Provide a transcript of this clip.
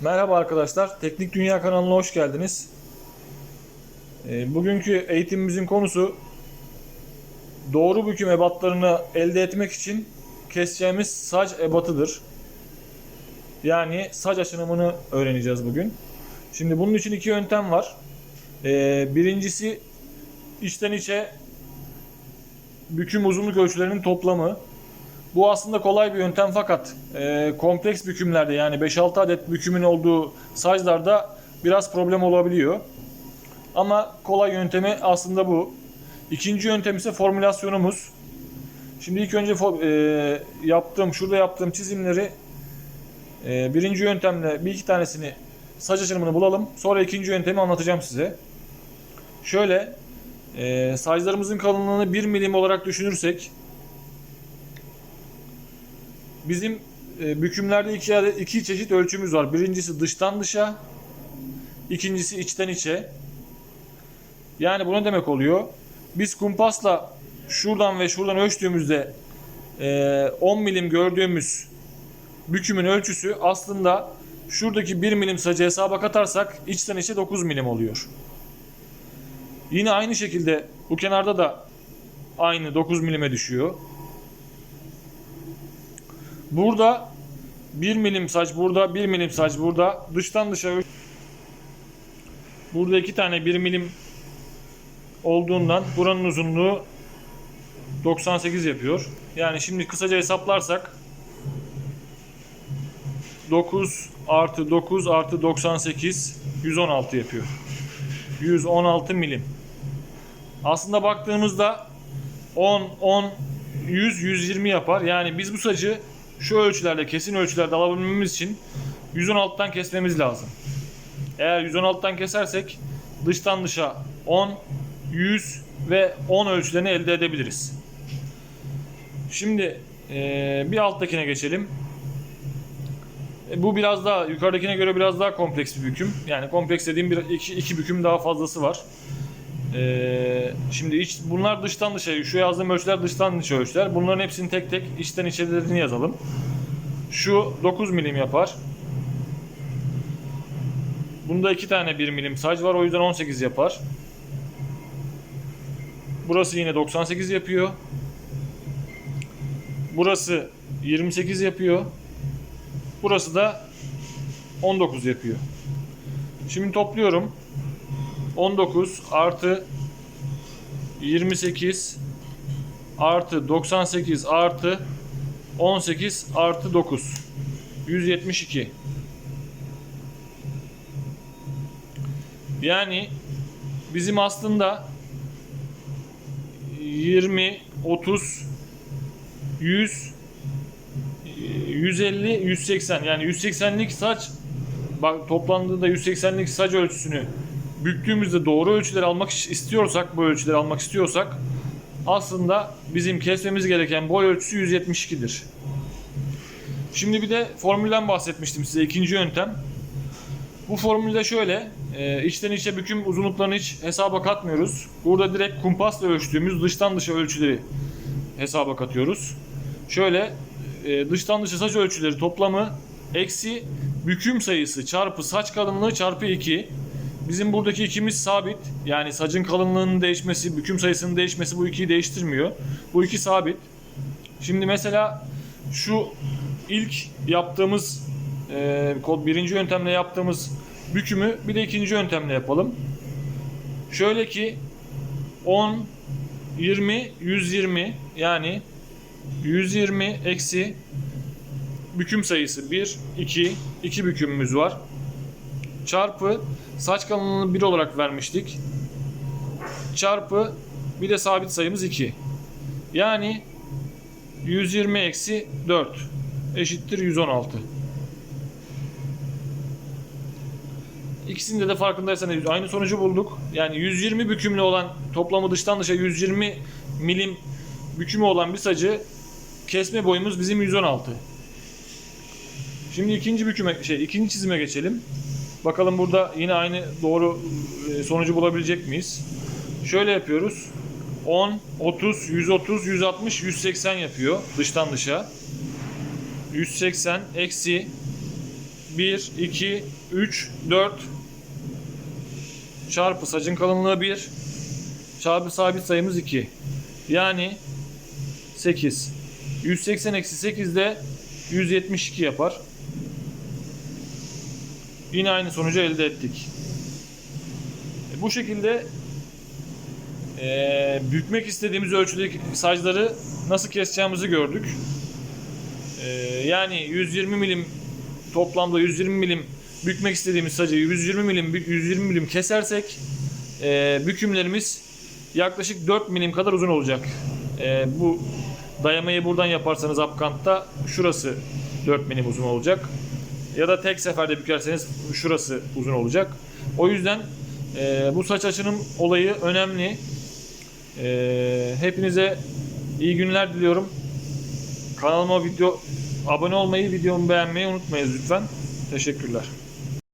Merhaba arkadaşlar, Teknik Dünya kanalına hoş geldiniz. Ee, Bugünkü eğitimimizin konusu doğru büküm ebatlarını elde etmek için keseceğimiz saç ebatıdır. Yani saç aşınımını öğreneceğiz bugün. Şimdi bunun için iki yöntem var. Ee, Birincisi içten içe büküm uzunluk ölçülerinin toplamı. Bu aslında kolay bir yöntem fakat e, kompleks bükümlerde yani 5-6 adet bükümün olduğu saçlarda biraz problem olabiliyor. Ama kolay yöntemi aslında bu. İkinci yöntem ise formülasyonumuz. Şimdi ilk önce e, yaptığım, şurada yaptığım çizimleri e, birinci yöntemle bir iki tanesini saç açılımını bulalım. Sonra ikinci yöntemi anlatacağım size. Şöyle e, saçlarımızın kalınlığını 1 milim olarak düşünürsek Bizim e, bükümlerde iki, iki çeşit ölçümüz var. Birincisi dıştan dışa, ikincisi içten içe. Yani bu ne demek oluyor? Biz kumpasla şuradan ve şuradan ölçtüğümüzde e, 10 milim gördüğümüz bükümün ölçüsü aslında şuradaki 1 milim sacı hesaba katarsak içten içe 9 milim oluyor. Yine aynı şekilde bu kenarda da aynı 9 milime düşüyor. Burada 1 milim saç burada, 1 milim saç burada. Dıştan dışa Burada iki tane 1 milim olduğundan buranın uzunluğu 98 yapıyor. Yani şimdi kısaca hesaplarsak 9 artı 9 artı 98 116 yapıyor. 116 milim. Aslında baktığımızda 10, 10, 100, 120 yapar. Yani biz bu sacı şu ölçülerde, kesin ölçülerde alabilmemiz için 116'dan kesmemiz lazım. Eğer 116'dan kesersek dıştan dışa 10, 100 ve 10 ölçülerini elde edebiliriz. Şimdi bir alttakine geçelim. E, Bu biraz daha yukarıdakine göre biraz daha kompleks bir büküm. Yani kompleks dediğim bir iki, iki büküm daha fazlası var. Ee, şimdi iç, bunlar dıştan dışa, şu yazdığım ölçüler dıştan dışa ölçüler. Bunların hepsini tek tek içten içerilerini yazalım. Şu 9 milim yapar. Bunda iki tane 1 milim saç var o yüzden 18 yapar. Burası yine 98 yapıyor. Burası 28 yapıyor. Burası da 19 yapıyor. Şimdi topluyorum. 19 artı 28 artı 98 artı 18 artı 9 172 yani bizim aslında 20 30 100 150 180 yani 180'lik saç bak toplandığında 180'lik saç ölçüsünü büktüğümüzde doğru ölçüleri almak istiyorsak, bu ölçüleri almak istiyorsak aslında bizim kesmemiz gereken boy ölçüsü 172'dir. Şimdi bir de formülden bahsetmiştim size ikinci yöntem. Bu formülde şöyle, e, içten içe büküm uzunluklarını hiç hesaba katmıyoruz. Burada direkt kumpasla ölçtüğümüz dıştan dışa ölçüleri hesaba katıyoruz. Şöyle e, dıştan dışa saç ölçüleri toplamı eksi büküm sayısı çarpı saç kalınlığı çarpı 2 Bizim buradaki ikimiz sabit. Yani sacın kalınlığının değişmesi, büküm sayısının değişmesi bu ikiyi değiştirmiyor. Bu iki sabit. Şimdi mesela şu ilk yaptığımız e, kod birinci yöntemle yaptığımız bükümü bir de ikinci yöntemle yapalım. Şöyle ki 10, 20, 120 yani 120 eksi büküm sayısı 1, 2, 2 bükümümüz var çarpı saç kalınlığını 1 olarak vermiştik. Çarpı bir de sabit sayımız 2. Yani 120 eksi 4 eşittir 116. İkisinde de farkındaysanız aynı sonucu bulduk. Yani 120 bükümlü olan toplamı dıştan dışa 120 milim bükümü olan bir sacı kesme boyumuz bizim 116. Şimdi ikinci büküme şey ikinci çizime geçelim. Bakalım burada yine aynı doğru e, sonucu bulabilecek miyiz? Şöyle yapıyoruz. 10, 30, 130, 160, 180 yapıyor dıştan dışa. 180 eksi 1, 2, 3, 4 çarpı sacın kalınlığı 1 çarpı sabit sayımız 2. Yani 8. 180 eksi 8 de 172 yapar. Yine aynı sonucu elde ettik. E, Bu şekilde e, bükmek istediğimiz ölçüdeki sacları nasıl keseceğimizi gördük. E, yani 120 milim toplamda 120 milim bükmek istediğimiz sacı 120 milim 120 milim kesersek e, bükümlerimiz yaklaşık 4 milim kadar uzun olacak. E, bu dayamayı buradan yaparsanız apkantta şurası 4 milim uzun olacak. Ya da tek seferde bükerseniz şurası uzun olacak. O yüzden e, bu saç açının olayı önemli. E, hepinize iyi günler diliyorum. Kanalıma video abone olmayı, videomu beğenmeyi unutmayın lütfen. Teşekkürler.